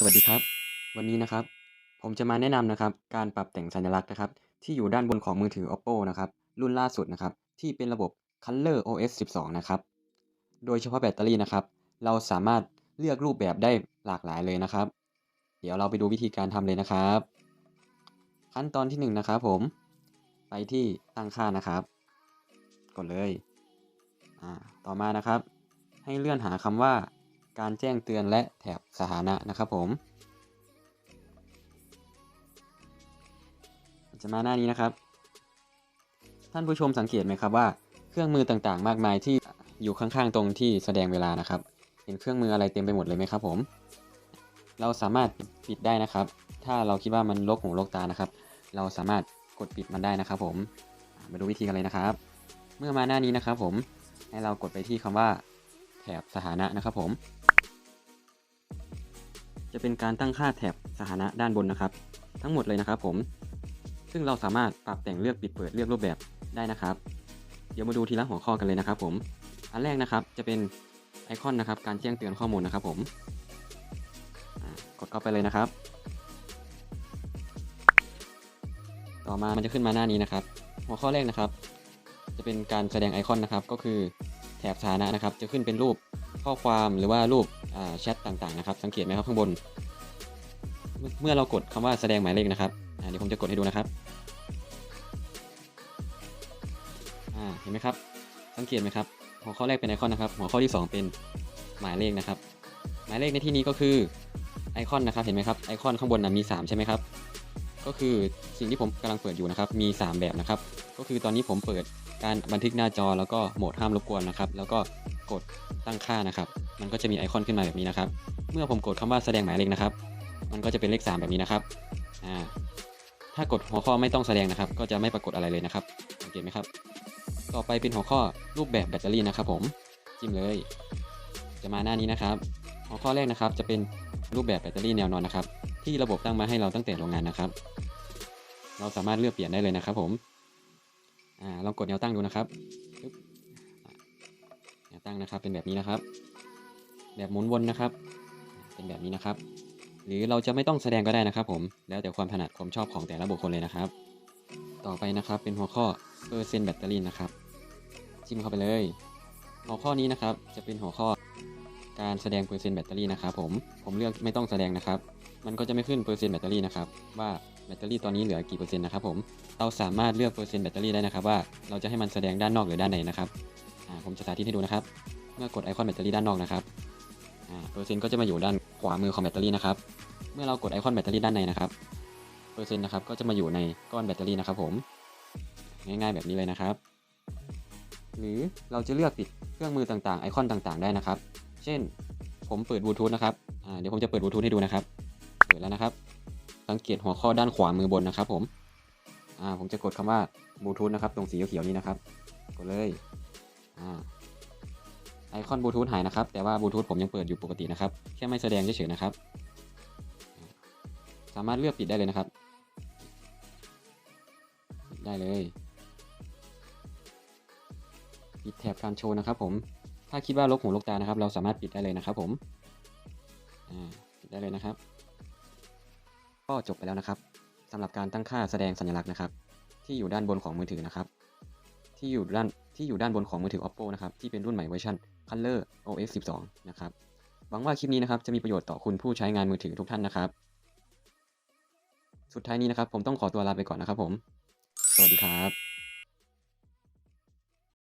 สวัสดีครับ วันนี้นะครับ ผมจะมาแนะนำนะครับ การปรับแต่งสัญลักษณ์นะครับ ที่อยู่ด้านบนของมือถือ Oppo นะครับ รุ่นล่าสุดนะครับ ที่เป็นระบบ Color OS 12 นะครับ โดยเฉพาะแบตเตอรี่นะครับ เราสามารถเลือกรูปแบบได้หลากหลายเลยนะครับ เดี๋ยวเราไปดูวิธีการทำเลยนะครับ ขั้นตอนที่1นะครับผม ไปที่ตั้งค่านะครับ กดเลย ต่อมานะครับ ให้เลื่อนหาคำว่า การแจ้งเตือนและแถบสถานะนะครับผมจะมาหน้านี้นะครับ ท่านผู้ชมสังเกตไหมครับว่าเครื่องมือต่างๆ มากมายที่อยู่ข้างๆตรงที่แสดงเวลานะครับ เห็นเครื่องมืออะไรเต็มไปหมดเลยไหมครับผม เราสามารถปิดได้นะครับ ถ้าเราคิดว่ามันลกหูลกตานะครับ เราสามารถกดปิดมันได้นะครับ ผมมาดูวิธีกันเลยนะครับ เมื่อมาหน้านี้นะครับ ผมให้เรากดไปที่คำว่าแถบสถานะนะครับผม จะเป็นการตั้งค่าแถบสถานะด้านบนนะครับ ทั้งหมดเลยนะครับผม ซึ่งเราสามารถปรับแต่งเลือกปิดเปิดเลือกรูปแบบได้นะครับ เดี๋ยวมาดูทีละหัวข้อกันเลยนะครับผม อันแรกนะครับจะเป็นไอคอนนะครับการแจ้งเตือนข้อมูลนะครับผมกดเข้าไปเลยนะครับ ต่อมามันจะขึ้นมาหน้านี้นะครับ หัวข้อแรกนะครับ จะเป็นการแสดงไอคอนนะครับ ก็คือแถบสถานะนะครับ จะขึ้นเป็นรูปข้อความหรือว่ารูป แชทต่างๆนะครับ สังเกตไหมครับข้างบน เมื่อเรากดคำว่าแสดงหมายเลขนะครับเดี๋ยวผมจะกดให้ดูนะครับเห็นไหมครับ สังเกตไหมครับ หัวข้อแรกเป็นไอคอนนะครับ หัวข้อที่ 2 เป็นหมายเลขนะครับ หมายเลขในที่นี้ก็คือไอคอนนะครับ เห็นไหมครับ ไอคอนข้างบนนะมี 3 ใช่ไหมครับ ก็คือสิ่งที่ผมกำลังเปิดอยู่นะครับมี 3 แบบนะครับ ก็คือตอนนี้ผมเปิดการบันทึกหน้าจอแล้วก็โหมดห้ามรบกวนนะครับ แล้วก็กดตั้งค่านะครับ มันก็จะมีไอคอนขึ้นมาแบบนี้นะครับ เมื่อผมกดคำว่าแสดงหมายเลขนะครับ มันก็จะเป็นเลข 3 แบบนี้นะครับอ่าถ้ากดหัวข้อไม่ต้องแสดงนะครับ ก็จะไม่ปรากฏอะไรเลยนะครับสังเกตไหมครับ ต่อไปเป็นหัวข้อรูปแบบแบตเตอรี่นะครับ ผมจิ้มเลย จะมาหน้านี้นะครับ หัวข้อแรกนะครับจะเป็นรูปแบบแบตเตอรี่แนวนอนนะครับ ที่ระบบตั้งมาให้เราตั้งแต่โรงงานนะครับ เราสามารถเลือกเปลี่ยนได้เลยนะครับ ผมอ่าลองกดแนวตั้งดูนะครับแนวตั้งนะครับเป็นแบบนี้นะครับ แบบหมุนวนนะครับ เป็นแบบนี้นะครับ หรือเราจะไม่ต้องแสดงก็ได้นะครับ ผมแล้วแต่ความถนัดความชอบของแต่ละบุคคลเลยนะครับ ต่อไปนะครับเป็นหัวข้อเปอร์เซ็นต์แบตเตอรี่นะครับจิ้มเข้าไปเลย หัวข้อนี้นะครับจะเป็นหัวข้อ การแสดงเปอร์เซ็นต์แบตเตอรี่นะครับผม ผมเลือกไม่ต้องแสดงนะครับ มันก็จะไม่ขึ้นเปอร์เซ็นต์แบตเตอรี่นะครับว่าแบตเตอรี่ตอนนี้เหลือกี่เปอร์เซ็นต์นะครับผม เราสามารถเลือกเปอร์เซ็นต์แบตเตอรี่ได้นะครับว่าเราจะให้มันแสดงด้านนอกหรือด้านในนะครับ ผมจะสาธิตให้ดูนะครับ เมื่อกดไอคอนแบตเตอรี่ด้านนอกนะครับเปอร์เซ็นต์ก็จะมาอยู่ด้านขวามือของแบตเตอรี่นะครับ เมื่อเรากดไอคอนแบตเตอรี่ด้านในนะครับ เปอร์เซ็นต์นะครับก็จะมาอยู่ในก้อนแบตเตอรี่นะครับผม ง่ายๆแบบนี้เลยนะครับ หรือเราจะเลือกปิดเครื่องมือต่างๆ ไอคอนต่างๆ ได้นะครับ เช่น ผมเปิดบลูทูธนะครับเดี๋ยวผมจะเปิดบลูทูธให้ดูนะครับ เปิดแล้วนะครับ สังเกตหัวข้อด้านขวามือบนนะครับ ผมผมจะกดคำว่าบลูทูธนะครับ ตรงสีเขียวนี้นะครับ กดเลยอไอคอนบลูทูธหายนะครับ แต่ว่าบลูทูธผมยังเปิดอยู่ปกตินะครับ แค่ไม่แสดงเฉยๆนะครับ สามารถเลือกปิดได้เลยนะครับ ได้เลย ปิดแถบการโชว์นะครับผม ถ้าคิดว่าลกหูลกตานะครับ เราสามารถปิดได้เลยนะครับ ผมปิดได้เลยนะครับ ก็จบไปแล้วนะครับสำหรับการตั้งค่าแสดงสัญลักษณ์นะครับ ที่อยู่ด้านบนของมือถือนะครับ ที่อยู่ด้านที่อยู่ด้านบนของมือถือ Oppo นะครับที่เป็นรุ่นใหม่เวอร์ชัน Color OS 12 นะครับหวังว่าคลิปนี้นะครับจะมีประโยชน์ต่อคุณผู้ใช้งานมือถือทุกท่านนะครับ สุดท้ายนี้นะครับ ผมต้องขอตัวลาไปก่อนนะครับผม สวัสดีครับ